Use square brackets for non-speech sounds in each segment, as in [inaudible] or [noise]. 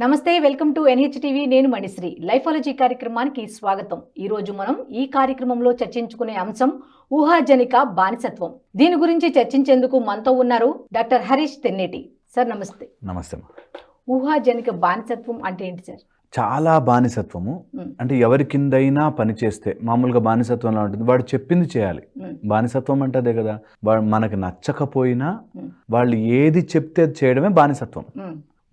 నమస్తే welcome to NH TV నేను మణిశ్రీ. లైఫాలజీ కార్యక్రమానికి స్వాగతం. ఈ రోజు మనం ఈ కార్యక్రమంలో చర్చించుకునే అంశం ఊహాజనిక బానిసత్వం. దీని గురించి చర్చించేందుకు మనతో ఉన్నారు డాక్టర్ హరీష్ తెన్నేటి. సార్ నమస్తే. నమస్తే. ఊహాజనిక బానిసత్వం అంటే ఏంటి సార్? చాలా బానిసత్వము. అంటే ఎవరి కిందైనా పని చేస్తే మామూలుగా బానిసత్వంలో ఉంటుంది. వాడు చెప్పింది చేయాలి. బానిసత్వం అంటే అదే కదా. వాడు మనకి నచ్చకపోయినా వాళ్ళు ఏది చెప్తే అది చేయడమే బానిసత్వం.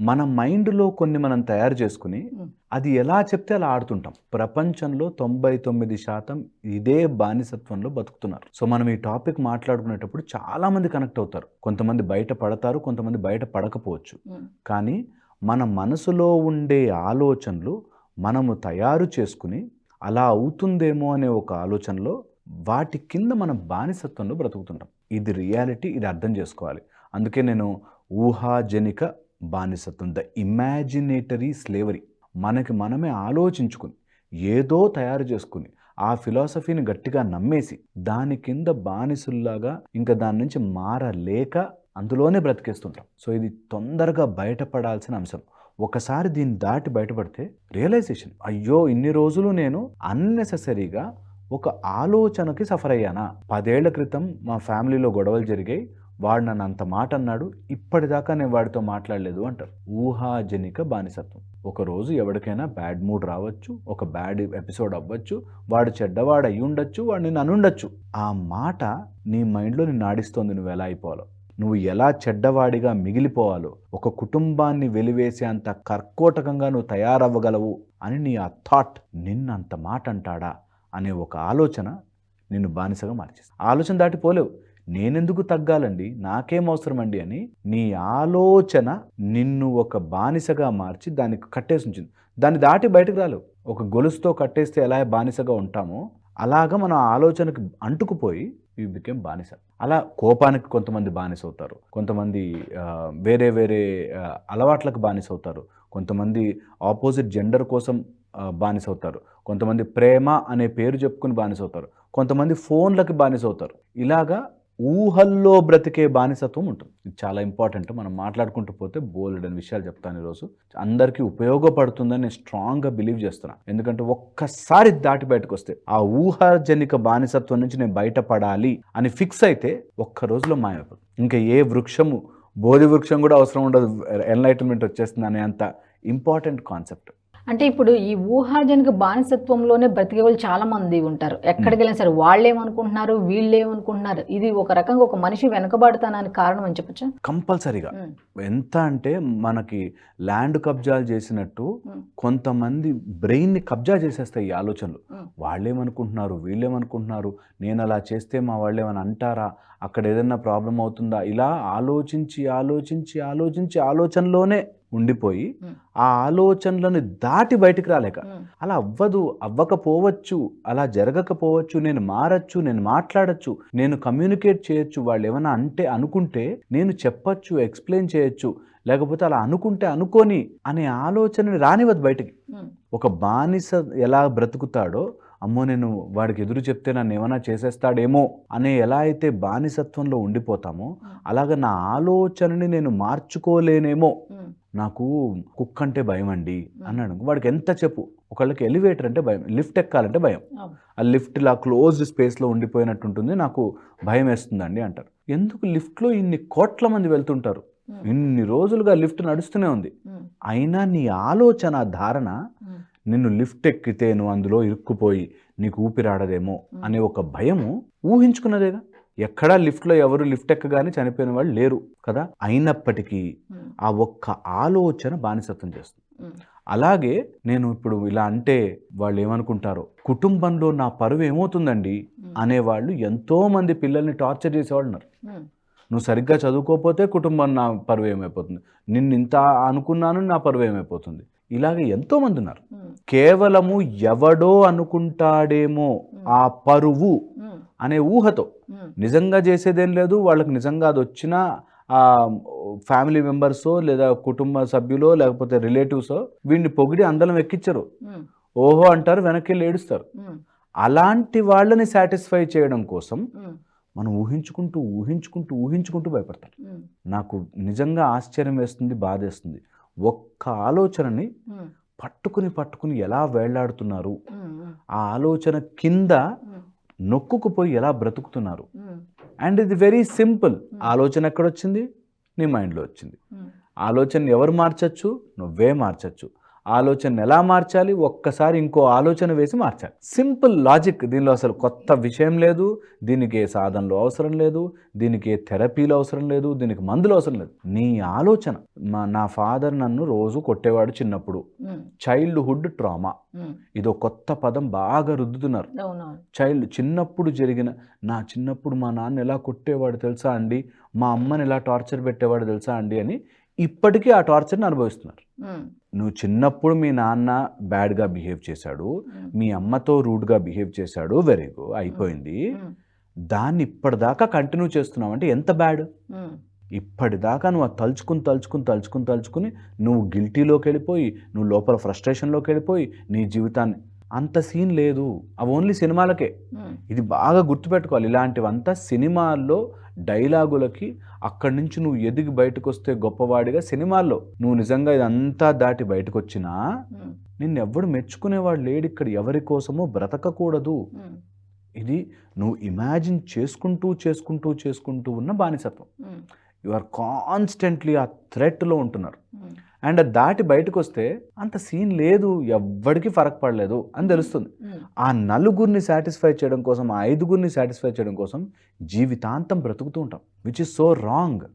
మన మైండ్లో కొన్ని మనం తయారు చేసుకుని. అది ఎలా చెప్తే అలా ఆడుతుంటాం. ప్రపంచంలో తొంభై తొమ్మిది శాతం ఇదే బానిసత్వంలో బతుకుతున్నారు. సో మనం ఈ టాపిక్ మాట్లాడుకునేటప్పుడు చాలా మంది కనెక్ట్ అవుతారు. కొంతమంది బయట పడతారు కొంతమంది బయట పడకపోవచ్చు. కానీ మన మనసులో ఉండే ఆలోచనలు మనము తయారు చేసుకుని అలా అవుతుందేమో అనే ఒక ఆలోచనలో వాటి కింద మనం బానిసత్వంలో బ్రతుకుతుంటాం. ఇది రియాలిటీ ఇది అర్థం చేసుకోవాలి. అందుకే నేను ఊహాజనిక బానిసత్వం. ద ఇమాజినేటరీ స్లేవరీ మనకి మనమే ఆలోచించుకుని ఏదో తయారు చేసుకుని ఆ ఫిలాసఫీని గట్టిగా నమ్మేసి దాని కింద బానిసుల్లాగా ఇంకా దాని నుంచి మారలేక అందులోనే బ్రతికేస్తుంటాం. సో ఇది తొందరగా బయటపడాల్సిన అంశం. ఒకసారి దీన్ని దాటి బయటపడితే రియలైజేషన్ అయ్యో ఇన్ని రోజులు నేను అన్నెసెసరీగా ఒక ఆలోచనకి సఫర్ అయ్యానా పదేళ్ళ క్రితం మా ఫ్యామిలీలో గొడవలు జరిగాయి. వాడు నన్ను అంత మాట అన్నాడు ఇప్పటిదాకా నేను వాడితో మాట్లాడలేదు అంటారు. ఊహాజనిక బానిసత్వం. ఒక రోజు ఎవరికైనా బ్యాడ్ మూడ్ రావచ్చు ఒక బ్యాడ్ ఎపిసోడ్ అవ్వచ్చు వాడు చెడ్డవాడు అయి ఉండొచ్చు వాడు నేను అనుండొచ్చు. ఆ మాట నీ మైండ్లో నిన్ను ఆడిస్తోంది నువ్వు ఎలా అయిపోవాలో. నువ్వు ఎలా చెడ్డవాడిగా మిగిలిపోవాలో ఒక కుటుంబాన్ని వెలివేసే అంత కర్కోటకంగా నువ్వు తయారవ్వగలవు అని నీ ఆ థాట్ నిన్నంత మాట అంటాడా అనే ఒక ఆలోచన నిన్ను బానిసగా మార్చేస్తా ఆలోచన దాటిపోలేవు. నేనెందుకు తగ్గాలండి? నాకేం అవసరం అండి అని నీ ఆలోచన నిన్ను ఒక బానిసగా మార్చి దానికి కట్టేసి ఉంచింది. దాన్ని దాటి బయటకు రాలేవు. ఒక గొలుసుతో కట్టేస్తే ఎలా బానిసగా ఉంటామో అలాగా మనం ఆలోచనకి అంటుకుపోయి యూ బికెమ్ బానిస. అలా కోపానికి కొంతమంది బానిస అవుతారు కొంతమంది వేరే వేరే అలవాట్లకు బానిస అవుతారు కొంతమంది ఆపోజిట్ జెండర్ కోసం బానిస అవుతారు కొంతమంది ప్రేమ అనే పేరు చెప్పుకుని బానిస అవుతారు కొంతమంది ఫోన్లకి బానిస అవుతారు ఇలాగా ఊహల్లో బ్రతికే బానిసత్వం ఉంటుంది. ఇది చాలా ఇంపార్టెంట్. మనం మాట్లాడుకుంటూ పోతే బోల్డ్ అని విషయాలు చెప్తాను ఈరోజు. అందరికీ ఉపయోగపడుతుందని నేను స్ట్రాంగ్గా బిలీవ్ చేస్తున్నాను ఎందుకంటే ఒక్కసారి దాటి బయటకు వస్తే ఆ ఊహాజనిక బానిసత్వం నుంచి నేను బయటపడాలి అని ఫిక్స్ అయితే ఒక్క రోజులో మాయమైపోతుంది. ఇంకా ఏ వృక్షము బోధి వృక్షం కూడా అవసరం ఉండదు. ఎన్లైటన్మెంట్ వచ్చేస్తుంది అనే అంత ఇంపార్టెంట్ కాన్సెప్ట్. అంటే ఇప్పుడు ఈ ఊహాజనిక బానిసత్వంలోనే బ్రతికే వాళ్ళు చాలా మంది ఉంటారు. ఎక్కడికి వెళ్ళినా సరే వాళ్ళు ఏమనుకుంటున్నారు వీళ్ళు ఏమనుకుంటున్నారు ఇది ఒక రకంగా ఒక మనిషి వెనకబడతానని కారణం అని చెప్పచ్చా? కంపల్సరీగా. ఎంత అంటే మనకి ల్యాండ్ కబ్జాలు చేసినట్టు కొంతమంది బ్రెయిన్ని కబ్జా చేసేస్తాయి ఈ ఆలోచనలు. వాళ్ళేమనుకుంటున్నారు వీళ్ళేమనుకుంటున్నారు నేను అలా చేస్తే మా వాళ్ళు ఏమైనా అంటారా? అక్కడ ఏదైనా ప్రాబ్లం అవుతుందా? ఇలా ఆలోచించి ఆలోచించి ఆలోచించి ఆలోచనలోనే ఉండిపోయి ఆ ఆలోచనలను దాటి బయటికి రాలేక అలా అవ్వదు అవ్వకపోవచ్చు అలా జరగకపోవచ్చు నేను మారచ్చు నేను మాట్లాడచ్చు నేను కమ్యూనికేట్ చేయొచ్చు వాళ్ళు ఏమైనా అంటే అనుకుంటే నేను చెప్పచ్చు ఎక్స్ప్లెయిన్ చేయొచ్చు లేకపోతే అలా అనుకుంటే అనుకోని అనే ఆలోచనని రానివ్వదు బయటికి. ఒక బానిస ఎలా బ్రతుకుతాడో అమ్మో నేను వాడికి ఎదురు చెప్తే నన్ను ఏమైనా చేసేస్తాడేమో అనే ఎలా అయితే బానిసత్వంలో ఉండిపోతామో అలాగ నా ఆలోచనని నేను మార్చుకోలేనేమో నాకు కుక్క అంటే భయం అండి అన్నాడు వాడికి ఎంత చెప్పు. ఒకళ్ళకి ఎలివేటర్ అంటే భయం లిఫ్ట్ ఎక్కాలంటే భయం. ఆ లిఫ్ట్ ఇలా క్లోజ్డ్ స్పేస్లో ఉండిపోయినట్టు ఉంటుంది నాకు భయం వేస్తుందండి అంటారు. ఎందుకు లిఫ్ట్లో ఇన్ని కోట్ల మంది వెళ్తుంటారు? ఇన్ని రోజులుగా లిఫ్ట్ నడుస్తూనే ఉంది. అయినా నీ ఆలోచన ధారణ నిన్ను లిఫ్ట్ ఎక్కితే నువ్వు అందులో ఇరుక్కుపోయి నీకు ఊపిరాడదేమో. అనే ఒక భయము ఊహించుకున్నదేగా? ఎక్కడా లిఫ్ట్లో ఎవరు లిఫ్ట్ ఎక్కగానే చనిపోయిన వాళ్ళు లేరు కదా? అయినప్పటికీ ఆ ఒక్క ఆలోచన బానిసత్వం చేస్తుంది. అలాగే నేను ఇప్పుడు ఇలా అంటే వాళ్ళు ఏమనుకుంటారో కుటుంబంలో నా పరువు ఏమవుతుందండి అనేవాళ్ళు ఎంతోమంది పిల్లల్ని టార్చర్ చేసేవాళ్ళు ఉన్నారు నువ్వు సరిగ్గా చదువుకోకపోతే కుటుంబం నా పరువు ఏమైపోతుంది? నిన్ను ఇంత అనుకున్నాను నా పరువు ఏమైపోతుంది? ఇలాగే ఎంతోమంది ఉన్నారు. కేవలము ఎవడో అనుకుంటాడేమో ఆ పరువు. అనే ఊహతో. నిజంగా చేసేదేం లేదు. వాళ్ళకి నిజంగా అది వచ్చినా ఆ ఫ్యామిలీ మెంబర్సో లేదా కుటుంబ సభ్యులో లేకపోతే రిలేటివ్సో వీడిని పొగిడి అందలం ఎక్కించరు ఓహో అంటారు వెనక్కి వెళ్ళి ఏడుస్తారు అలాంటి వాళ్ళని సాటిస్ఫై చేయడం కోసం మనం ఊహించుకుంటూ ఊహించుకుంటూ ఊహించుకుంటూ భయపడతారు ఉమ్, నాకు నిజంగా ఆశ్చర్యం వేస్తుంది బాధేస్తుంది ఒక్క ఆలోచనని పట్టుకుని పట్టుకుని ఎలా వేళ్ళాడుతున్నారు ఆ ఆలోచన కింద నొక్కుకుపోయి ఎలా బ్రతుకుతున్నారు? అండ్ ఇది వెరీ సింపుల్ ఆలోచన ఎక్కడొచ్చింది? నీ మైండ్లో వచ్చింది. ఉమ్, ఆలోచన ఎవరు మార్చచ్చు? నువ్వే మార్చచ్చు. ఆలోచన ఎలా మార్చాలి? ఒక్కసారి ఇంకో ఆలోచన వేసి మార్చాలి. Simple logic. దీనిలో అసలు కొత్త విషయం లేదు దీనికి ఏ సాధనలు అవసరం లేదు దీనికి ఏ థెరపీలు అవసరం లేదు దీనికి మందులు అవసరం లేదు. నీ ఆలోచన. మా నా ఫాదర్ నన్ను రోజు కొట్టేవాడు చిన్నప్పుడు. Childhood trauma. ఇదో కొత్త పదం బాగా రుద్దుతున్నారు. చైల్డ్ చిన్నప్పుడు జరిగిన నా చిన్నప్పుడు మా నాన్న ఎలా కొట్టేవాడు తెలుసా అండి? మా అమ్మని ఎలా టార్చర్ పెట్టేవాడు తెలుసా అండి అని ఇప్పటికీ ఆ టార్చర్ని అనుభవిస్తున్నారు. నువ్వు చిన్నప్పుడు మీ నాన్న బ్యాడ్గా బిహేవ్ చేశాడు మీ అమ్మతో రూడ్గా బిహేవ్ చేశాడు వెరీ గుడ్ అయిపోయింది. దాన్ని ఇప్పటిదాకా కంటిన్యూ చేస్తున్నావు అంటే ఎంత బ్యాడ్ ఇప్పటిదాకా నువ్వు అది తలుచుకుని తలుచుకుని తలుచుకుని తలుచుకుని నువ్వు గిల్టీలోకి వెళ్ళిపోయి నువ్వు లోపల ఫ్రస్ట్రేషన్లోకి వెళ్ళిపోయి నీ జీవితాన్ని అంత సీన్ లేదు. అవి ఓన్లీ సినిమాలకే. ఇది బాగా గుర్తుపెట్టుకోవాలి. ఇలాంటివంతా సినిమాల్లో డైలాగులకి అక్కడి నుంచి నువ్వు ఎదిగి బయటకు వస్తే గొప్పవాడిగా సినిమాల్లో నువ్వు నిజంగా ఇదంతా దాటి బయటకు వచ్చినా ఉమ్, నిన్నెవ్వడు మెచ్చుకునేవాడు లేడు ఇక్కడ ఎవరి కోసమో బ్రతకకూడదు. ఇది నువ్వు ఇమాజిన్ చేసుకుంటూ చేసుకుంటూ చేసుకుంటూ ఉన్న బానిసత్వం. యు ఆర్ కాన్స్టెంట్లీ ఆ థ్రెట్లో ఉంటున్నారు. అండ్ అది దాటి బయటకు వస్తే అంత సీన్ లేదు ఎవ్వడికి ఫరక్ పడలేదు అని తెలుస్తుంది. ఆ నలుగురిని సాటిస్ఫై చేయడం కోసం ఆ ఐదుగురిని సాటిస్ఫై చేయడం కోసం జీవితాంతం బ్రతుకుతూ ఉంటాం విచ్ ఇస్ సో రాంగ్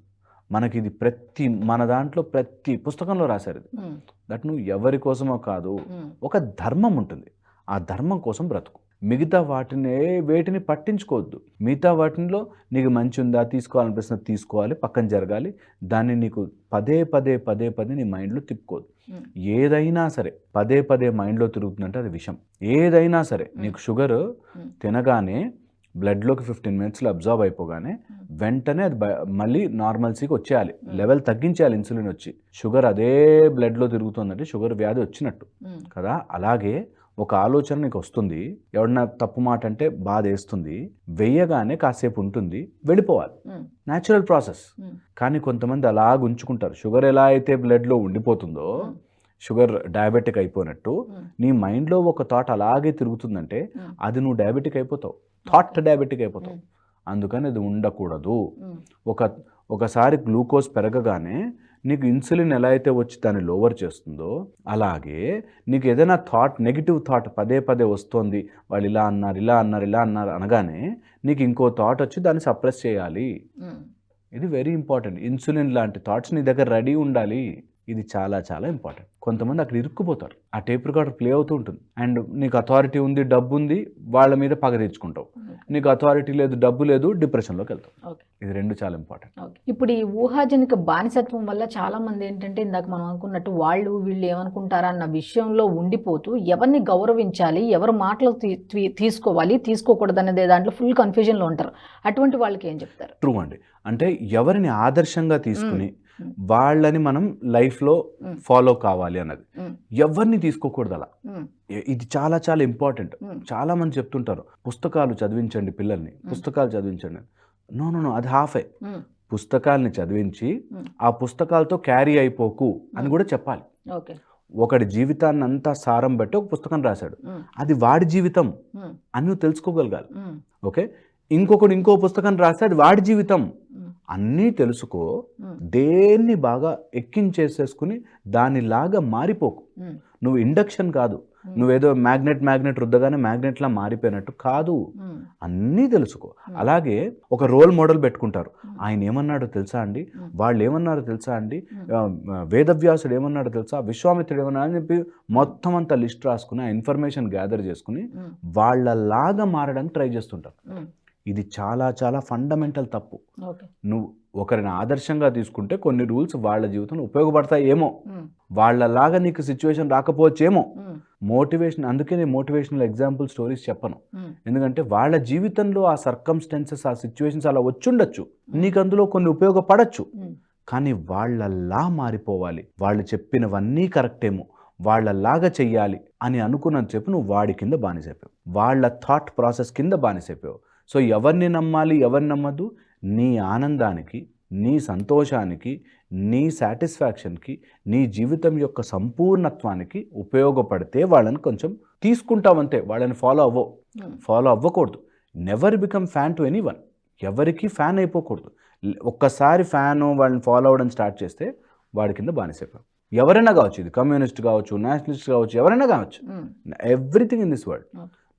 మనకి ఇది ప్రతి మన దాంట్లో ప్రతి పుస్తకంలో రాశారు ఇది. దట్ నువ్వు ఎవరి కోసమో కాదు ఒక ధర్మం ఉంటుంది. ఆ ధర్మం కోసం బ్రతుకు. మిగతా వాటిని వేటిని పట్టించుకోవద్దు. మిగతా వాటిలో నీకు మంచి ఉందా తీసుకోవాలనిపిస్తుంది తీసుకోవాలి పక్కన జరగాలి. దాన్ని నీకు పదే పదే పదే పదే నీ మైండ్లో తిప్పుకోవద్దు. ఏదైనా సరే పదే పదే మైండ్లో తిరుగుతుందంటే అది విషం. ఏదైనా సరే నీకు షుగర్. తినగానే బ్లడ్లోకి ఫిఫ్టీన్ మినిట్స్లో అబ్జర్వ్ అయిపోగానే వెంటనే అది మళ్ళీ నార్మల్సీకి వచ్చేయాలి. లెవెల్ తగ్గించేయాలి ఇన్సులిన్ వచ్చి. షుగర్ అదే బ్లడ్లో తిరుగుతుందంటే షుగర్ వ్యాధి వచ్చినట్టు. కదా? అలాగే ఒక ఆలోచన నీకు వస్తుంది. ఎవడన్నా తప్పు మాట అంటే బాధ వేస్తుంది వెయ్యగానే కాసేపు ఉంటుంది. వెళ్ళిపోవాలి. న్యాచురల్ ప్రాసెస్ కానీ కొంతమంది అలాగ ఉంచుకుంటారు. షుగర్ ఎలా అయితే బ్లడ్లో ఉండిపోతుందో. షుగర్ డయాబెటిక్ అయిపోయినట్టు. నీ మైండ్లో ఒక థాట్ అలాగే తిరుగుతుందంటే. అది నువ్వు డయాబెటిక్ అయిపోతావు. థాట్ డయాబెటిక్ అయిపోతావు. అందుకని అది ఉండకూడదు. ఒక ఒకసారి గ్లూకోజ్ పెరగగానే నీకు ఇన్సులిన్ ఎలా అయితే వచ్చి దాన్ని లోవర్ చేస్తుందో అలాగే నీకు ఏదైనా థాట్ నెగిటివ్ థాట్ పదే పదే వస్తుంది. వాళ్ళు ఇలా అన్నారు ఇలా అన్నారు ఇలా అన్నారు అనగానే నీకు ఇంకో థాట్ వచ్చి దాన్ని సప్రెస్ చేయాలి. ఇది వెరీ ఇంపార్టెంట్ ఇన్సులిన్ లాంటి థాట్స్ నీ దగ్గర రెడీ ఉండాలి. ఇది చాలా చాలా ఇంపార్టెంట్ కొంతమంది అక్కడ ఇరుక్కుపోతారు. ఆ టేప్ రికార్డర్ ప్లే అవుతూ ఉంటుంది. అండ్ నీకు అథారిటీ ఉంది డబ్బు ఉంది వాళ్ళ మీద పగ తెచ్చుకుంటావు నీకు అథారిటీ లేదు డబ్బు లేదు డిప్రెషన్లోకి వెళ్తావు. ఓకే. ఇది రెండు చాలా ఇంపార్టెంట్ ఓకే. ఇప్పుడు ఈ ఊహాజనిక బానిసత్వం వల్ల చాలా మంది ఏంటంటే ఇందాక మనం అనుకున్నట్టు వాళ్ళు వీళ్ళు ఏమనుకుంటారా అన్న విషయంలో ఉండిపోతూ ఎవరిని గౌరవించాలి ఎవరి మాటలు తీసుకోవాలి తీసుకోకూడదు అనేది దాంట్లో ఫుల్ కన్ఫ్యూజన్లో ఉంటారు. అటువంటి వాళ్ళకి ఏం చెప్తారు? ట్రూ అండి. అంటే ఎవరిని ఆదర్శంగా తీసుకుని. వాళ్ళని మనం లైఫ్లో. ఫాలో కావాలి అన్నది. ఎవరిని తీసుకోకూడదు అలా. ఇది చాలా చాలా ఇంపార్టెంట్. చాలా మంది చెప్తుంటారు పుస్తకాలు చదివించండి పిల్లల్ని పుస్తకాలు చదివించండి. నో నో నో అది హాఫే. పుస్తకాల్ని చదివించి. ఆ పుస్తకాలతో క్యారీ అయిపోకు అని కూడా చెప్పాలి. ఓకే. ఒకడి జీవితాన్ని అంతా సారం బట్టి ఒక పుస్తకం రాశాడు. అది వాడి జీవితం అని నువ్వు తెలుసుకోగలగాలి. ఓకే? ఇంకొకడు ఇంకో పుస్తకం రాస్తే అది వాడి జీవితం. అన్నీ తెలుసుకో దేన్ని బాగా ఎక్కించేసేసుకుని దానిలాగా మారిపోకు. నువ్వు ఇండక్షన్ కాదు. నువ్వేదో మ్యాగ్నెట్ మ్యాగ్నెట్ రుద్దగానే మ్యాగ్నెట్లా మారిపోయినట్టు కాదు. అన్నీ తెలుసుకో. అలాగే ఒక రోల్ మోడల్ పెట్టుకుంటారు. ఆయన ఏమన్నాడో తెలుసా అండి. వాళ్ళు ఏమన్నారో తెలుసా అండి? వేదవ్యాసుడు ఏమన్నాడో తెలుసా? విశ్వామిత్రుడు ఏమన్నా అని చెప్పి మొత్తం అంతా లిస్ట్ రాసుకుని ఆ ఇన్ఫర్మేషన్ గ్యాదర్ చేసుకుని వాళ్ళలాగా మారడానికి ట్రై చేస్తుంటారు. ఇది చాలా చాలా ఫండమెంటల్ తప్పు. నువ్వు ఒకరిని ఆదర్శంగా తీసుకుంటే కొన్ని రూల్స్ వాళ్ళ జీవితంలో ఉపయోగపడతాయి ఏమో వాళ్ళలాగా నీకు సిచ్యువేషన్ రాకపోవచ్చేమో. మోటివేషన్ అందుకే నేను మోటివేషనల్ ఎగ్జాంపుల్ స్టోరీస్ చెప్పను. ఎందుకంటే వాళ్ళ జీవితంలో ఆ సర్కమ్స్టెన్సెస్ ఆ సిచ్యువేషన్స్ అలా వచ్చుండొచ్చు. నీకు అందులో కొన్ని ఉపయోగపడచ్చు. కానీ వాళ్ళలా మారిపోవాలి. వాళ్ళు చెప్పినవన్నీ కరెక్టేమో. వాళ్ళలాగా చెయ్యాలి అని అనుకున్నంత చెప్పి నువ్వు వాడి కింద బానిసైపోయావు. వాళ్ళ థాట్ ప్రాసెస్ కింద బానిసైపోయావు. సో ఎవరిని నమ్మాలి ఎవరిని నమ్మద్దు? నీ ఆనందానికి నీ సంతోషానికి నీ సాటిస్ఫాక్షన్కి నీ జీవితం యొక్క సంపూర్ణత్వానికి ఉపయోగపడితే వాళ్ళని కొంచెం తీసుకుంటావంతే వాళ్ళని ఫాలో అవ్వవు. ఉమ్, ఫాలో అవ్వకూడదు. Never become fan to anyone ఎవరికి ఫ్యాన్ అయిపోకూడదు. ఒక్కసారి ఫ్యాన్ వాళ్ళని ఫాలో అవ్వడం స్టార్ట్ చేస్తే వాడి కింద బానిసైపోయాం ఎవరైనా కావచ్చు ఇది కమ్యూనిస్ట్ కావచ్చు నేషనలిస్ట్ కావచ్చు ఎవరైనా కావచ్చు. Um, everything in this world.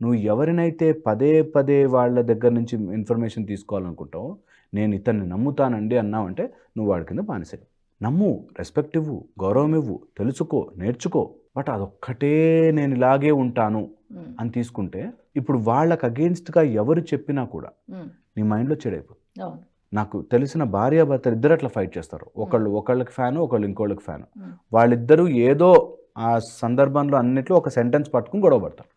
నువ్వు ఎవరినైతే పదే పదే వాళ్ళ దగ్గర నుంచి ఇన్ఫర్మేషన్ తీసుకోవాలనుకుంటావో నేను ఇతన్ని నమ్ముతానండి అన్నావంటే నువ్వు వాడి కింద బానిసే నమ్ము రెస్పెక్ట్ ఇవ్వు గౌరవం ఇవ్వు తెలుసుకో నేర్చుకో. బట్ అదొక్కటే నేను ఇలాగే ఉంటాను అని తీసుకుంటే ఇప్పుడు వాళ్ళకి అగేన్స్ట్గా ఎవరు చెప్పినా కూడా నీ మైండ్లో అవును. నాకు తెలిసిన భార్యాభర్తలు ఇద్దరు అట్లా ఫైట్ చేస్తారు. ఒకళ్ళు ఒకళ్ళకి ఫ్యాను ఒకళ్ళు ఇంకోళ్ళకి ఫ్యాను. వాళ్ళిద్దరూ ఏదో ఆ సందర్భంలో అన్నిట్లో ఒక సెంటెన్స్ పట్టుకుని గొడవ పడతారు.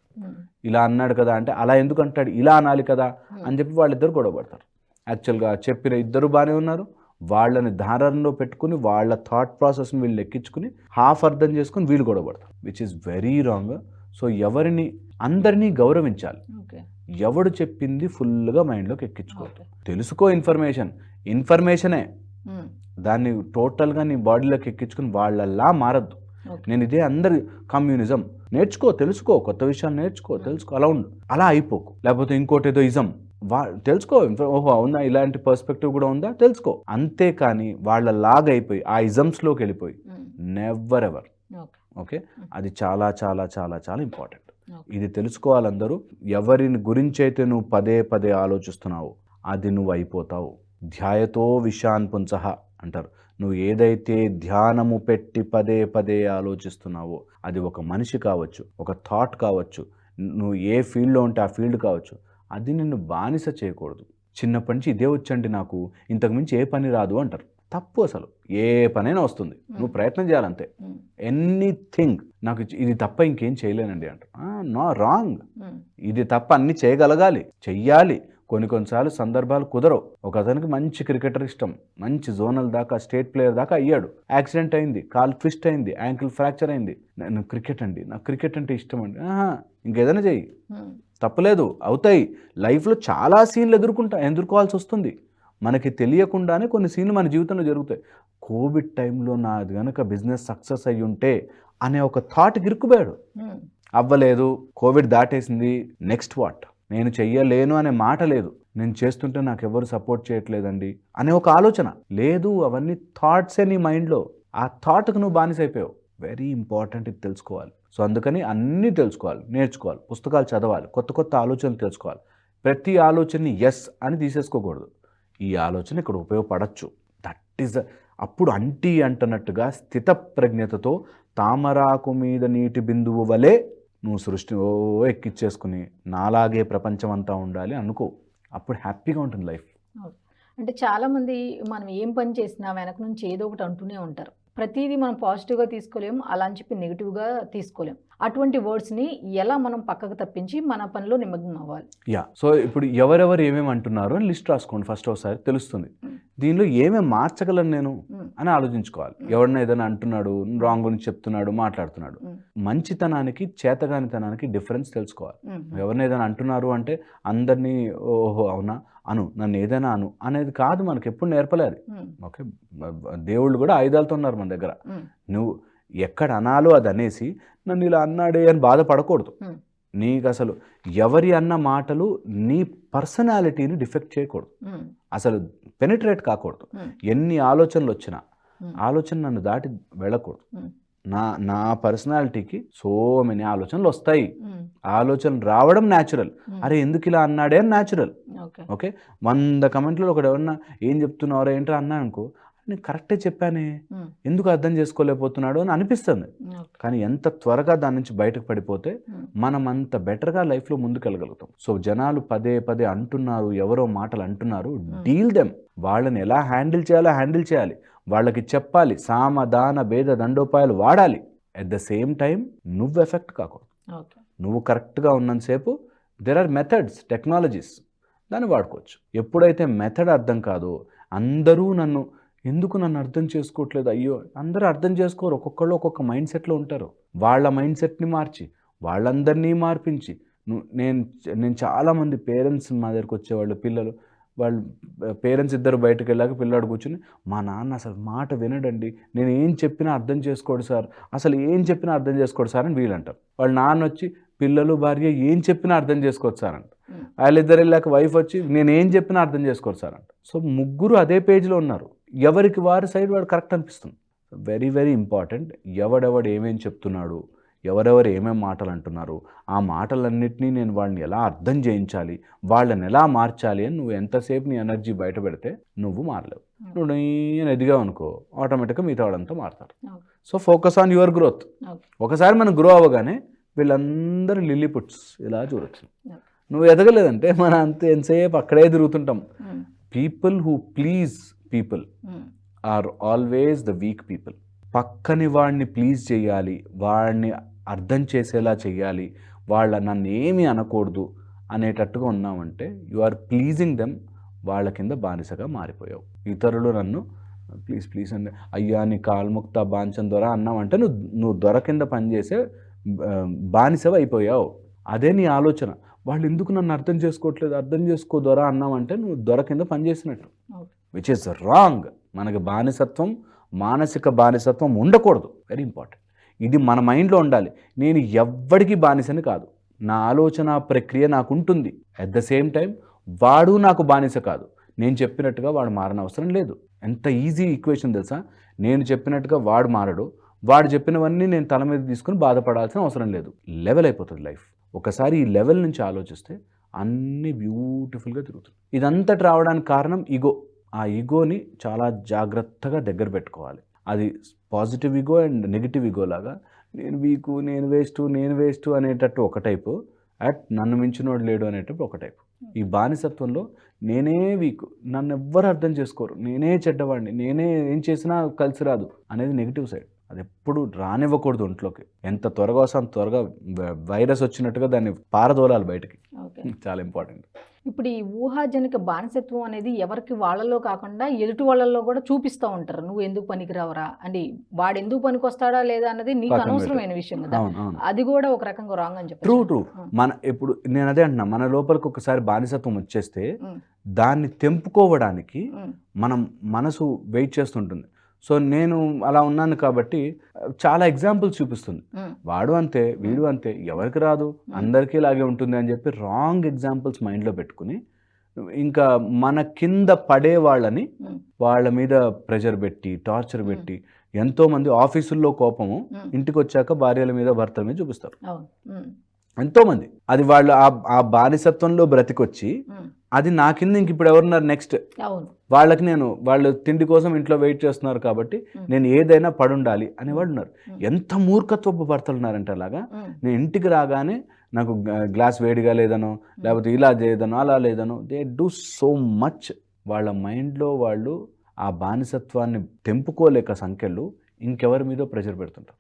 ఇలా అన్నాడు కదా అంటే అలా ఎందుకు అంటాడు ఇలా అనాలి కదా అని చెప్పి వాళ్ళిద్దరు గొడవ పడతారు. యాక్చువల్గా చెప్పిన ఇద్దరు బాగానే ఉన్నారు. వాళ్ళని ధారణలో పెట్టుకుని వాళ్ళ థాట్ ప్రాసెస్ని వీళ్ళు ఎక్కించుకుని హాఫ్ అర్థం చేసుకుని వీళ్ళు గొడవ పడతారు. Which is very wrong. So ఎవరిని అందరినీ గౌరవించాలి. ఓకే. ఎవడు చెప్పింది ఫుల్గా మైండ్లోకి ఎక్కించుకో ఓకే. తెలుసుకో ఇన్ఫర్మేషన్. ఇన్ఫర్మేషనే. దాన్ని టోటల్గా నీ బాడీలోకి ఎక్కించుకుని వాళ్ళలా మారద్దు. నేను ఇదే అందరి కమ్యూనిజం. నేర్చుకో తెలుసుకో కొత్త విషయాలు నేర్చుకో తెలుసుకో అలా ఉండు. అలా అయిపోకు. లేకపోతే ఇంకోటి ఏదో ఇజం. వా తెలుసుకో ఓహో అవునా ఇలాంటి పర్స్పెక్టివ్ కూడా ఉందా? తెలుసుకో. అంతేకాని వాళ్ళ లాగ్ అయిపోయి ఆ ఇజమ్స్లోకి వెళ్ళిపోయి నెవర్ ఎవర్ ఓకే. అది చాలా చాలా చాలా చాలా ఇంపార్టెంట్ ఇది తెలుసుకోవాలందరూ ఎవరిని గురించి అయితే నువ్వు పదే పదే ఆలోచిస్తున్నావో అది నువ్వు అయిపోతావు. ధ్యాయతో విషాన్ పుంసహ అంటారు. నువ్వు ఏదైతే ధ్యానము పెట్టి పదే పదే ఆలోచిస్తున్నావో అది ఒక మనిషి కావచ్చు ఒక థాట్ కావచ్చు నువ్వు ఏ ఫీల్డ్లో ఉంటే ఆ ఫీల్డ్ కావచ్చు అది నిన్ను బానిస చేయకూడదు. చిన్నప్పటి నుంచి ఇదే వచ్చండి నాకు ఇంతకు మించి ఏ పని రాదు అంటారు. తప్పు అసలు ఏ పనైనా వస్తుంది. నువ్వు ప్రయత్నం చేయాలంతే. ఎనీథింగ్ నాకు ఇది తప్ప ఇంకేం చేయలేనండి అంట నో రాంగ్ ఇది తప్ప అన్ని చేయగలగాలి చెయ్యాలి. కొన్ని కొన్నిసార్లు సందర్భాలు కుదరవు. ఒక అతనికి మంచి క్రికెటర్ ఇష్టం. మంచి జోనల్ దాకా స్టేట్ ప్లేయర్ దాకా అయ్యాడు. యాక్సిడెంట్ అయింది. కాల్ ట్విస్ట్ అయింది. యాంకిల్ ఫ్రాక్చర్ అయింది. నేను క్రికెట్ అండి. నాకు క్రికెట్ అంటే ఇష్టం అండి. ఇంకేదైనా చెయ్యి. తప్పలేదు. అవుతాయి. లైఫ్లో చాలా సీన్లు ఎదుర్కొంటా ఎదుర్కోవాల్సి వస్తుంది. మనకి తెలియకుండానే కొన్ని సీన్లు మన జీవితంలో జరుగుతాయి. కోవిడ్ టైంలో నాది కనుక బిజినెస్ సక్సెస్ అయ్యి ఉంటే అనే ఒక థాట్ గిరుక్కుపోయాడు అవ్వలేదు. కోవిడ్ దాటేసింది. Next what? నేను చెయ్యలేను అనే మాట లేదు. నేను చేస్తుంటే నాకు ఎవరు సపోర్ట్ చేయట్లేదండి అనే ఒక ఆలోచన. లేదు అవన్నీ థాట్సే నీ మైండ్లో. ఆ థాట్కి నువ్వు బానిసైపోయావు. వెరీ ఇంపార్టెంట్ ఇది తెలుసుకోవాలి. సో అందుకని అన్నీ తెలుసుకోవాలి నేర్చుకోవాలి పుస్తకాలు చదవాలి కొత్త కొత్త ఆలోచనలు తెలుసుకోవాలి. ప్రతి ఆలోచనని ఎస్ అని తీసేసుకోకూడదు. ఈ ఆలోచన ఇక్కడ ఉపయోగపడచ్చు. దట్ ఈస్ అప్పుడు అంటి అంటున్నట్టుగా స్థిత ప్రజ్ఞతతో తామరాకు మీద నీటి బిందువు వలె నువ్వు సృష్టి ఓ ఎక్కిచ్చేసుకుని నాలాగే ప్రపంచం అంతా ఉండాలి అనుకో. అప్పుడు హ్యాపీగా ఉంటుంది లైఫ్. అంటే చాలా మంది మనం ఏం పని చేసినా వెనక నుంచి ఏదో ఒకటి అంటూనే ఉంటారు. ప్రతిదీ మనం పాజిటివ్గా తీసుకోలేము అలా అని చెప్పి నెగిటివ్గా తీసుకోలేము. అటువంటి వర్డ్స్ని ఎలా మనం పక్కకు తప్పించి మన పనిలో నిమగ్నం అవ్వాలి? యా. సో ఇప్పుడు ఎవరెవరు ఏమేమి అంటున్నారు లిస్ట్ రాసుకోండి ఫస్ట్ ఒకసారి. తెలుస్తుంది. దీనిలో ఏమేమి మార్చగలను నేను. అని ఆలోచించుకోవాలి. ఎవరినైనా ఏదైనా అంటున్నాడు రాంగ్ గురించి చెప్తున్నాడు మాట్లాడుతున్నాడు. మంచితనానికి చేతగానితనానికి డిఫరెన్స్ తెలుసుకోవాలి. ఎవరిని ఏదైనా అంటున్నారు అంటే అందరినీ ఓహో అవునా? అను నన్ను ఏదైనా అను అనేది కాదు మనకి ఎప్పుడు నేర్పలేదు. ఓకే? దేవుళ్ళు కూడా ఆయుధాలతో ఉన్నారు మన దగ్గర. నువ్వు ఎక్కడ అనాలో అది అనేసి నన్ను ఇలా అన్నాడే అని బాధపడకూడదు. నీకు అసలు ఎవరి అన్న మాటలు నీ పర్సనాలిటీని డిఫెక్ట్ చేయకూడదు. అసలు పెనిట్రేట్ కాకూడదు. ఎన్ని ఆలోచనలు వచ్చినా. ఆలోచన నన్ను దాటి వెళ్ళకూడదు. నా నా పర్సనాలిటీకి సో మెనీ ఆలోచనలు వస్తాయి. ఆలోచనలు రావడం న్యాచురల్ అరే ఎందుకు ఇలా అన్నాడే అని న్యాచురల్ ఓకే. ఓకే? వంద కమెంట్లో ఒకడు ఎవరన్నా ఏం చెప్తున్నారో ఏంటో అన్నా అనుకో నేను కరెక్టే చెప్పానే. ఎందుకు అర్థం చేసుకోలేకపోతున్నాడు అని అనిపిస్తుంది. కానీ ఎంత త్వరగా దాని నుంచి బయటకు పడిపోతే మనం అంత బెటర్గా లైఫ్లో ముందుకెళ్ళగలుగుతాం. సో జనాలు పదే పదే అంటున్నారు ఎవరో మాటలు అంటున్నారు. Deal them. వాళ్ళని ఎలా హ్యాండిల్ చేయాలో హ్యాండిల్ చేయాలి. వాళ్ళకి చెప్పాలి సామ దాన భేద దండోపాయాలు వాడాలి. అట్ ద సేమ్ టైం నువ్వు ఎఫెక్ట్ కాకూడదు. నువ్వు కరెక్ట్గా ఉన్నంతసేపు దెర్ ఆర్ మెథడ్స్ టెక్నాలజీస్ దాన్ని వాడుకోవచ్చు. ఎప్పుడైతే మెథడ్ అర్థం కాదో అందరూ నన్ను ఎందుకు నన్ను అర్థం చేసుకోవట్లేదు? అయ్యో అందరూ అర్థం చేసుకోరు. ఒక్కొక్కళ్ళు ఒక్కొక్క మైండ్ సెట్లో ఉంటారు. వాళ్ళ మైండ్ సెట్ని మార్చి వాళ్ళందరినీ మార్పించి. నేను నేను చాలామంది పేరెంట్స్ మా దగ్గరికి వచ్చేవాళ్ళు పిల్లలు. వాళ్ళు పేరెంట్స్ ఇద్దరు బయటకు వెళ్ళాక పిల్లాడు కూర్చుని మా నాన్న అసలు మాట వినడండి. నేను ఏం చెప్పినా అర్థం చేసుకోడు సార్. అసలు ఏం చెప్పినా అర్థం చేసుకోడు సార్ అని వీళ్ళు అంటారు వాళ్ళ నాన్న వచ్చి పిల్లలు భార్య ఏం చెప్పినా అర్థం చేసుకోవచ్చు సార్ అంట. వాళ్ళిద్దరు వెళ్ళాక వైఫ్ వచ్చి నేను ఏం చెప్పినా అర్థం చేసుకోరు సార్ అంట సో ముగ్గురు అదే పేజ్లో ఉన్నారు. ఎవరికి వారి సైడ్ వాడు కరెక్ట్ అనిపిస్తుంది వెరీ వెరీ ఇంపార్టెంట్ ఎవడెవడు ఏమేం చెప్తున్నాడు ఎవరెవరు ఏమేం మాటలు అంటున్నారు ఆ మాటలన్నింటినీ నేను వాళ్ళని ఎలా అర్థం చేయించాలి వాళ్ళని ఎలా మార్చాలి అని నువ్వు ఎంతసేపు నీ ఎనర్జీ బయట పెడితే నువ్వు మారలేవు నువ్వు నేను ఎదిగావు అనుకో ఆటోమేటిక్గా మిగతా వాళ్ళంతా మారుతారు. So focus on your growth. ఒకసారి మనం గ్రో అవ్వగానే వీళ్ళందరూ లిల్లీ పుట్స్ ఇలా చూడొచ్చు. నువ్వు ఎదగలేదంటే మన అంత ఎంతసేపు అక్కడే తిరుగుతుంటాం. People who please people. Are always the weak people పక్కని వాడిని ప్లీజ్ చేయాలి వాడిని అర్థం చేసేలా చేయాలి వాళ్ళ నన్ను ఏమీ అనకూడదు అనేటట్టుగా ఉన్నామంటే యు ఆర్ ప్లీజింగ్ దెమ్ వాళ్ళ కింద బానిసగా మారిపోయావు. ఇతరులు నన్ను ప్లీజ్ ప్లీజ్ అండి అయ్యా నీ కాల్ముక్త బాంచం దొర అన్నామంటే నువ్వు నువ్వు దొర కింద పనిచేసే బానిసవి అయిపోయావు. అదే నీ ఆలోచన. వాళ్ళు ఎందుకు నన్ను అర్థం చేసుకోవట్లేదు అర్థం చేసుకో దొర అన్నామంటే నువ్వు దొర కింద పనిచేసినట్టు. విచ్ ఇస్ రాంగ్ మనకి బానిసత్వం మానసిక బానిసత్వం ఉండకూడదు. వెరీ ఇంపార్టెంట్ ఇది మన మైండ్లో ఉండాలి. నేను ఎవ్వడికి బానిసని కాదు. నా ఆలోచన ప్రక్రియ నాకు ఉంటుంది. అట్ ద సేమ్ టైం వాడు నాకు బానిస కాదు. నేను చెప్పినట్టుగా వాడు మారని అవసరం లేదు. ఎంత ఈజీ ఈక్వేషన్ తెలుసా? నేను చెప్పినట్టుగా వాడు మారడు. వాడు చెప్పినవన్నీ నేను తల మీద తీసుకుని బాధపడాల్సిన అవసరం లేదు. లెవెల్ అయిపోతుంది లైఫ్ ఒకసారి ఈ లెవెల్ నుంచి ఆలోచిస్తే అన్నీ బ్యూటిఫుల్గా తిరుగుతుంది. ఇదంతటి రావడానికి కారణం ఈగో ఆ ఈగోని చాలా జాగ్రత్తగా దగ్గర పెట్టుకోవాలి. అది positive ego and negative ego లాగా నేను వీకు నేను వేస్ట్ నేను వేస్ట్ అనేటట్టు ఒక టైపు అట్ నన్ను మించినోడు లేడు అనేటప్పుడు ఒక టైపు. ఈ బానిసత్వంలో నేనే వీక్ నన్ను ఎవ్వరు అర్థం చేసుకోరు నేనే చెడ్డవాడిని నేనే ఏం చేసినా కలిసి రాదు అనేది నెగిటివ్ సైడ్. అది ఎప్పుడు రానివ్వకూడదు ఒంట్లోకి. ఎంత త్వరగా వస్తే అంత త్వరగా వైరస్ వచ్చినట్టుగా దాన్ని పారదోలాలి బయటికి. చాలా ఇంపార్టెంట్. ఇప్పుడు ఈ ఊహాజనిక బానిసత్వం అనేది ఎవరికి వాళ్ళలో కాకుండా ఎదుటి వాళ్ళలో కూడా చూపిస్తూ ఉంటారు. నువ్వు ఎందుకు పనికిరావరా? అని వాడు ఎందుకు పనికొస్తాడా లేదా అన్నది నీకు అనవసరమైన విషయం కదా. అది కూడా ఒక రకంగా రాంగ్ అని ట్రూ చెప్పి ట్రూ మన ఇప్పుడు నేను అదే అంటున్నా మన లోపలికి ఒకసారి బానిసత్వం వచ్చేస్తే. దాన్ని తెంపుకోవడానికి మనం మనసు వెయిట్ చేస్తుంటుంది. సో నేను అలా ఉన్నాను కాబట్టి చాలా ఎగ్జాంపుల్స్ చూపిస్తుంది. వాడు అంతే వీడు అంతే ఎవరికి రాదు అందరికీ ఇలాగే ఉంటుంది అని చెప్పి రాంగ్ ఎగ్జాంపుల్స్ మైండ్లో పెట్టుకుని ఇంకా మన కింద పడే వాళ్ళని వాళ్ళ మీద ప్రెషర్ పెట్టి టార్చర్ పెట్టి ఎంతోమంది ఆఫీసుల్లో కోపము ఇంటికి వచ్చాక భార్యల మీద భర్తల మీద చూపిస్తారు. ఉమ్, ఎంతోమంది. అది వాళ్ళు ఆ ఆ బానిసత్వంలో బ్రతికొచ్చి అది నా కింద ఇంక ఇప్పుడు ఎవరున్నారు నెక్స్ట్ వాళ్ళకి నేను వాళ్ళు తిండి కోసం ఇంట్లో వెయిట్ చేస్తున్నారు కాబట్టి. నేను ఏదైనా పడుండాలి అనేవాడు ఉన్నారు. ఎంత మూర్ఖత్వపు భర్తలు ఉన్నారంటే అలాగా నేను ఇంటికి రాగానే నాకు గ్లాస్ వేడిగా లేదనో లేకపోతే ఇలా చేయదనో అలా లేదనో దే డూ సో మచ్ వాళ్ళ మైండ్లో వాళ్ళు ఆ బానిసత్వాన్ని తెంపుకోలేక సంఖ్యలు ఇంకెవరి మీదో ప్రెషర్ పెడుతుంటారు.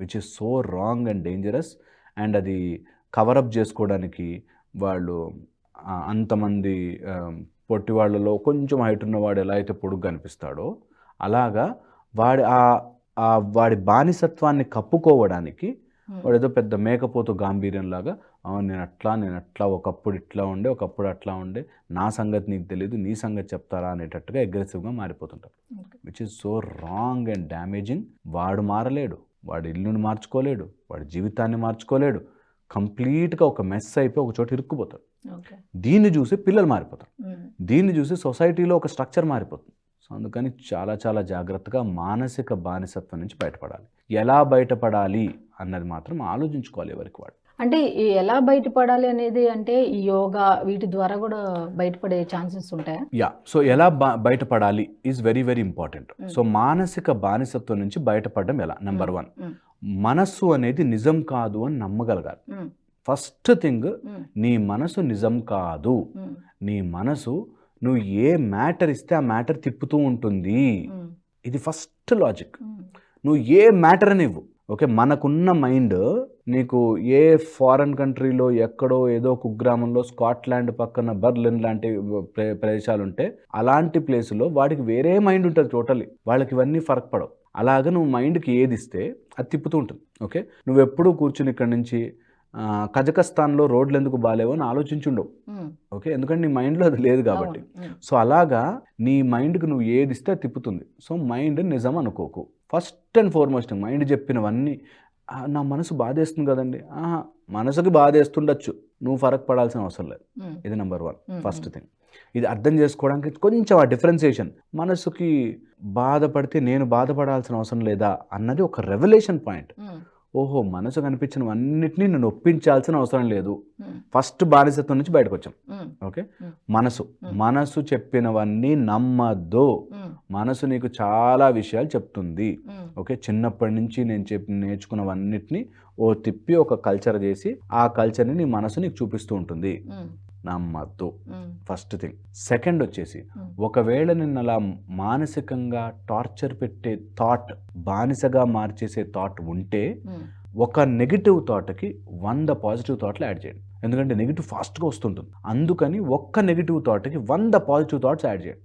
Which is so wrong and dangerous and అది కవరప్ చేసుకోవడానికి వాళ్ళు అంతమంది ఆ, పొట్టి వాళ్ళలో కొంచెం హైట్ ఉన్నవాడు ఎలా అయితే పొడుగు కనిపిస్తాడో అలాగా వాడి ఆ వాడి బానిసత్వాన్ని కప్పుకోవడానికి వాడు ఏదో పెద్ద మేకపోతు గాంభీర్యంలాగా "అవును, నేను అట్లా నేను అట్లా ఒకప్పుడు ఇట్లా ఉండే ఒకప్పుడు అట్లా ఉండే నా సంగతి నీకు తెలియదు నీ సంగతి చెప్తారా అనేటట్టుగా అగ్రెసివ్గా మారిపోతుంటారు. Which is so wrong and damaging వాడు మారలేడు వాడి ఇల్లుని మార్చుకోలేడు వాడి జీవితాన్ని మార్చుకోలేడు. కంప్లీట్గా ఒక మెస్ అయిపోయి ఒక చోట ఇరుక్కుపోతాడు. దీన్ని చూసి పిల్లలు మారిపోతారు. దీన్ని చూసి సొసైటీలో ఒక స్ట్రక్చర్ మారిపోతుంది. సో అందుకని చాలా చాలా జాగ్రత్తగా మానసిక బానిసత్వం నుంచి బయటపడాలి. ఎలా బయటపడాలి అన్నది మాత్రం ఆలోచించుకోవాలి ఎవరికి వాడు. అంటే ఎలా బయటపడాలి అనేది అంటే ఈ యోగా వీటి ద్వారా కూడా బయటపడే ఛాన్సెస్ ఉంటాయా? యా. సో ఎలా బయటపడాలి is very very important. So మానసిక బానిసత్వం నుంచి బయటపడడం ఎలా? Number one. మనస్సు అనేది నిజం కాదు అని నమ్మగలగాలి. ఫస్ట్ థింగ్ నీ మనసు నిజం కాదు. నీ మనసు నువ్వు ఏ మ్యాటర్ ఇస్తే ఆ మ్యాటర్ తిప్పుతూ ఉంటుంది. ఇది ఫస్ట్ లాజిక్. నువ్వు ఏ మ్యాటర్ అని ఇవ్వు. ఓకే మనకున్న మైండ్ నీకు ఏ ఫారెన్ కంట్రీలో ఎక్కడో ఏదో కుగ్రామంలో స్కాట్లాండ్ పక్కన బర్లిన్ లాంటి ప్రే ప్రదేశాలు ఉంటే అలాంటి ప్లేసులో వాడికి వేరే మైండ్ ఉంటుంది టోటలీ. వాళ్ళకి ఇవన్నీ ఫరక్ పడవు. అలాగ నువ్వు మైండ్కి ఏది ఇస్తే అది తిప్పుతూ ఉంటుంది. ఓకే నువ్వు ఎప్పుడూ కూర్చుని ఇక్కడ నుంచి కజకస్తాన్లో రోడ్లు ఎందుకు బాగాలేవో అని ఆలోచించుండవు. ఓకే? ఎందుకంటే నీ మైండ్లో అది లేదు కాబట్టి. సో అలాగా నీ మైండ్కి నువ్వు ఏది ఇస్తే అది తిప్పుతుంది. సో మైండ్ నిజం అనుకోకు. ఫస్ట్ అండ్ ఫార్మోస్ట్ మైండ్ చెప్పినవన్నీ "ఆ, నా మనసు బాధేస్తుంది కదండి. ఆహా మనసుకి బాధేస్తుండొచ్చు. నువ్వు ఫరక్ పడాల్సిన అవసరం లేదు. ఇది నెంబర్ వన్. First thing. ఇది అర్థం చేసుకోవడానికి కొంచెం ఆ డిఫరెన్సియేషన్ మనసుకి బాధపడితే నేను బాధపడాల్సిన అవసరం లేదా అన్నది ఒక రెవల్యూషన్ పాయింట్. ఓహో మనసు కనిపించినవన్నిటినీ నేను ఒప్పించాల్సిన అవసరం లేదు. ఫస్ట్ బానిసత్వం నుంచి బయటకు వచ్చాం ఓకే. మనసు. మనసు చెప్పినవన్నీ నమ్మద్దు మనసు నీకు చాలా విషయాలు చెప్తుంది. ఓకే? చిన్నప్పటి నుంచి నేను చెప్పి నేర్చుకున్నవన్నిటిని ఓ తిప్పి ఒక కల్చర్ చేసి ఆ కల్చర్ని నీ మనసు నీకు చూపిస్తూ ఉంటుంది. నమ్మద్దు. First thing. సెకండ్ వచ్చేసి. ఒకవేళ నిన్ను అలా మానసికంగా టార్చర్ పెట్టే థాట్ బానిసగా మార్చేసే థాట్ ఉంటే ఒక నెగిటివ్ థాట్కి వంద పాజిటివ్ థాట్లు యాడ్ చేయండి. ఎందుకంటే నెగిటివ్ ఫాస్ట్గా వస్తుంటుంది. అందుకని ఒక్క నెగిటివ్ థాట్కి వంద పాజిటివ్ థాట్స్ యాడ్ చేయండి.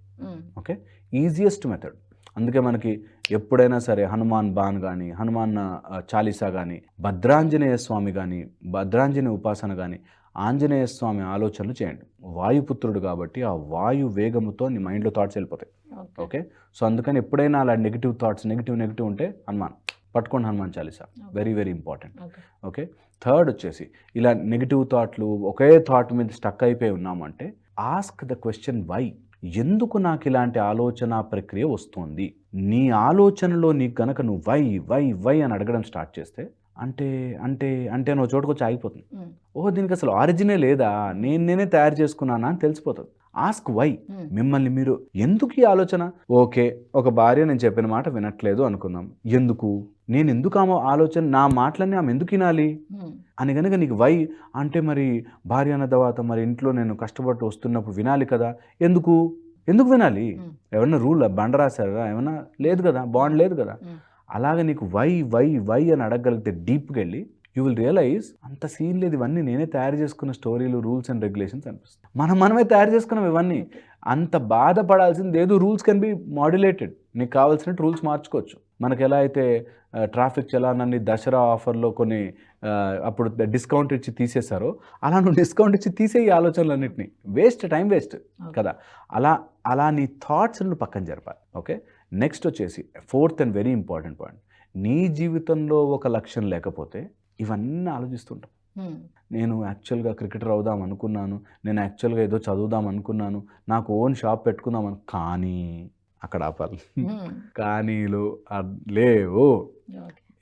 ఓకే? Easiest method. అందుకే మనకి ఎప్పుడైనా సరే హనుమాన్ బాన్ కానీ హనుమాన్ చాలీసా కానీ భద్రాంజనేయ స్వామి కానీ భద్రాంజనేయ ఉపాసన కానీ ఆంజనేయ స్వామి ఆలోచనలు చేయండి. వాయుపుత్రుడు కాబట్టి ఆ వాయు వేగముతో నీ మైండ్లో థాట్స్ వెళ్ళిపోతాయి. ఓకే. సో అందుకని ఎప్పుడైనా అలా నెగిటివ్ థాట్స్ నెగిటివ్ నెగిటివ్ ఉంటే హనుమాన్ పట్టుకోండి Hanuman Chalisa. Very very important okay. Okay? Third వచ్చేసి ఇలా నెగిటివ్ థాట్లు ఒకే థాట్ మీద స్టక్ అయిపోయి ఉన్నామంటే ఆస్క్ ద క్వశ్చన్ వై ఎందుకు నాకు ఇలాంటి ఆలోచన ప్రక్రియ వస్తుంది? నీ ఆలోచనలో నీకు గనక నువ్వు వై వై వై అని అడగడం స్టార్ట్ చేస్తే అంటే అంటే అంటే నువ్వు చోటుకొచ్చి ఆగిపోతుంది. ఉమ్, ఓహో దీనికి అసలు ఆరిజినే లేదా? నేను నేనే తయారు చేసుకున్నానా అని తెలిసిపోతుంది. Ask why? మిమ్మల్ని మీరు ఎందుకు ఈ ఆలోచన? ఓకే ఒక భార్య నేను చెప్పిన మాట వినట్లేదు అనుకుందాం. ఎందుకు? నేను ఎందుకు ఆమె ఆలోచన నా మాటలన్నీ ఆమె ఎందుకు వినాలి? అని కనుక నీకు వై అంటే మరి భార్య అన్న తర్వాత మరి ఇంట్లో నేను కష్టపడుతూ వస్తున్నప్పుడు వినాలి కదా? ఎందుకు? ఎందుకు వినాలి? ఏమన్నా రూల్ బండ రాశారా? ఏమన్నా లేదు కదా? బాండ్ లేదు కదా? అలాగే నీకు వై వై వై అని అడగగలిగితే డీప్కి వెళ్ళి యూ విల్ రియలైజ్ అంత సీన్ లేదు ఇవన్నీ నేనే తయారు చేసుకున్న స్టోరీలు రూల్స్ అండ్ రెగ్యులేషన్స్ అనిపిస్తుంది. మనం మనమే తయారు చేసుకున్నాం ఇవన్నీ. అంత బాధపడాల్సింది ఏదో రూల్స్ కెన్ బి మాడ్యులేటెడ్. నీకు కావాల్సినట్టు రూల్స్ మార్చుకోవచ్చు. మనకి ఎలా అయితే ట్రాఫిక్ చలానని దసరా ఆఫర్లో కొన్ని అప్పుడు డిస్కౌంట్ ఇచ్చి తీసేశారో అలా నువ్వు డిస్కౌంట్ ఇచ్చి తీసే ఈ ఆలోచనలన్నింటినీ. Waste time waste. కదా. అలా అలా నీ థాట్స్ను పక్కన జరపాలి. ఓకే? నెక్స్ట్ వచ్చేసి fourth and very important point నీ జీవితంలో ఒక లక్ష్యం లేకపోతే ఇవన్నీ ఆలోచిస్తుంటాం. నేను యాక్చువల్గా క్రికెటర్ అవుదాం అనుకున్నాను నేను యాక్చువల్గా ఏదో చదువుదాం అనుకున్నాను నాకు ఓన్ షాప్ పెట్టుకుందాం అను కానీ అక్కడ ఆపాలి. కానీలు లేవు.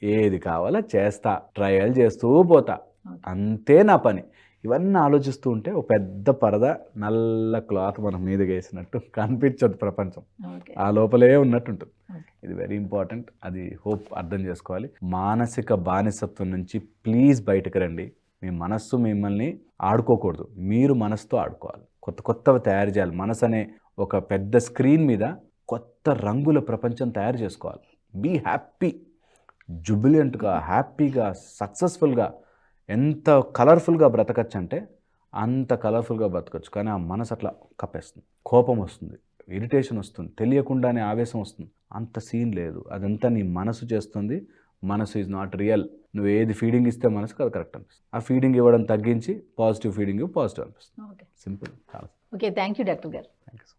ఏది కావాలో చేస్తా ట్రయల్ చేస్తూ పోతా. అంతే నా పని. ఇవన్నీ ఆలోచిస్తూ ఉంటే ఒక పెద్ద పరద నల్ల క్లాత్ మన మీదకి వేసినట్టు [laughs] కనిపించదు ప్రపంచం. ఆ లోపలే ఉన్నట్టుంటుంది. ఇది వెరీ ఇంపార్టెంట్ అది హోప్ అర్థం చేసుకోవాలి. మానసిక బానిసత్వం నుంచి ప్లీజ్ బయటకు రండి. మీ మనస్సు మిమ్మల్ని ఆడుకోకూడదు. మీరు మనసుతో ఆడుకోవాలి. కొత్త కొత్తవి తయారు చేయాలి. మనసు అనే ఒక పెద్ద స్క్రీన్ మీద కొత్త రంగుల ప్రపంచం తయారు చేసుకోవాలి. బీ హ్యాపీ జుబిలియంట్గా హ్యాపీగా సక్సెస్ఫుల్గా ఎంత కలర్ఫుల్గా బ్రతకచ్చు అంటే అంత కలర్ఫుల్గా బ్రతకచ్చు. కానీ ఆ మనసు అట్లా కప్పేస్తుంది. కోపం వస్తుంది. ఇరిటేషన్ వస్తుంది. తెలియకుండానే ఆవేశం వస్తుంది. అంత సీన్ లేదు. అదంతా నీ మనసు చేస్తుంది. మనసు ఈజ్ నాట్ రియల్ నువ్వు ఏది ఫీడింగ్ ఇస్తే మనసుకు అది కరెక్ట్ అనిపిస్తుంది. ఆ ఫీడింగ్ ఇవ్వడం తగ్గించి పాజిటివ్ ఫీడింగ్ పాజిటివ్ అనిపిస్తుంది. Okay. Simple okay thank you doctor గారు. Thank you